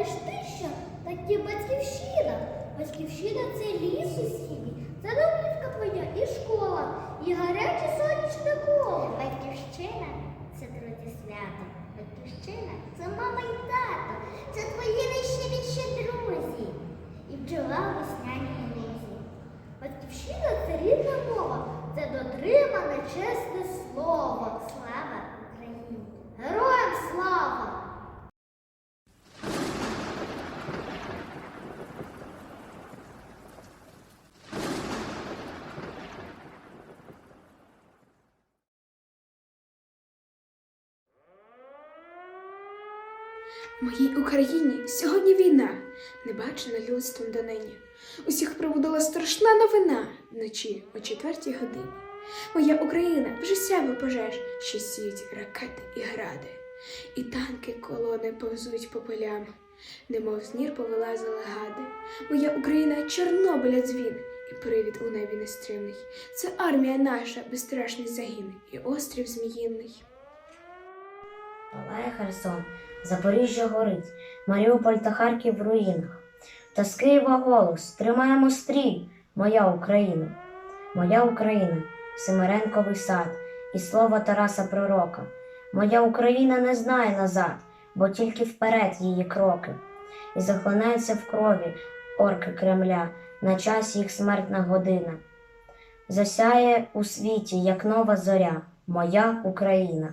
Гадаєш ти що? Так є батьківщина. Батьківщина це ліс у сім'ї, це домівка твоя і школа, і гаряче сонячне коло. Батьківщина це друге свято. Батьківщина це мама і тато, це твої найщиріші друзі. І бджола весняні лузі. Батьківщина це рідна мова, це дотримане чесне слово. Моїй Україні сьогодні війна, не бачена людством донині. Усіх пробудила страшна новина вночі о четвертій годині. Моя Україна вже сява пожеж, що сіють ракети і гради. І танки колони повзуть по полям, немов з нір повилазили гади. Моя Україна Чорнобиля дзвін, і привід у небі нестримний. Це армія наша, безстрашний загін, і острів Зміїний. Палає Херсон, Запоріжжя горить, Маріуполь та Харків в руїнах. Та з Києва голос, тримаємо стрій, моя Україна, моя Україна, Семеренковий сад, і слово Тараса Пророка. Моя Україна не знає назад, бо тільки вперед її кроки. І захлинається в крові орки Кремля, на час їх смертна година. Засяє у світі, як нова зоря, моя Україна.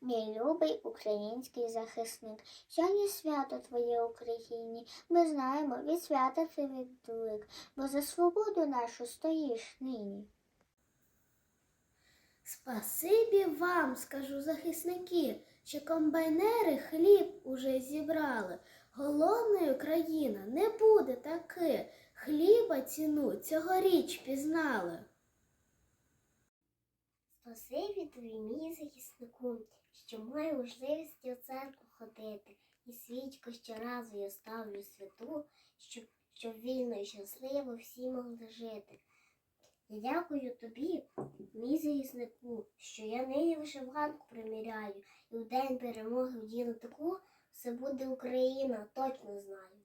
Мій любий український захисник. Сьогодні свято твоє Україні. Ми знаємо, від свята ти відлик, бо за свободу нашу стоїш нині. Спасибі вам, скажу захисники, що комбайнери хліб уже зібрали. Голодною країна не буде таки. Хліба ціну цьогоріч пізнали. Спасибі тобі, мій маю можливість у церкву ходити, і свічку щоразу я ставлю святу, щоб, щоб вільно і щасливо всі могли жити. Я дякую тобі, мій захиснику, що я нині вишиванку приміряю, і в день перемоги вдіну таку, все буде Україна, точно знаю.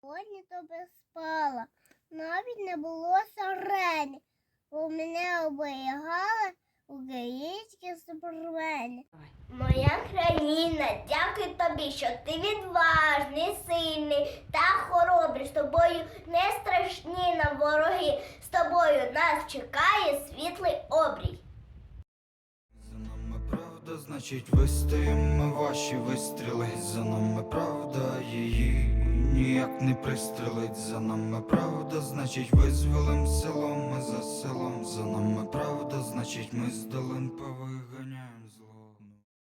Сьогодні тобі спала, навіть не було сирені, бо мене оберігали українські супермені. Моя країна, дякую тобі, що ти відважний, сильний та хоробрий. З тобою не страшні нам вороги. З тобою нас чекає світлий обрій. За нами правда, значить вистоїмо ваші вистріли. За нами правда, її ніяк не пристрелить. За нами правда, значить визволим селом, ми за селом. За нами правда, значить ми з долин повиганяємо.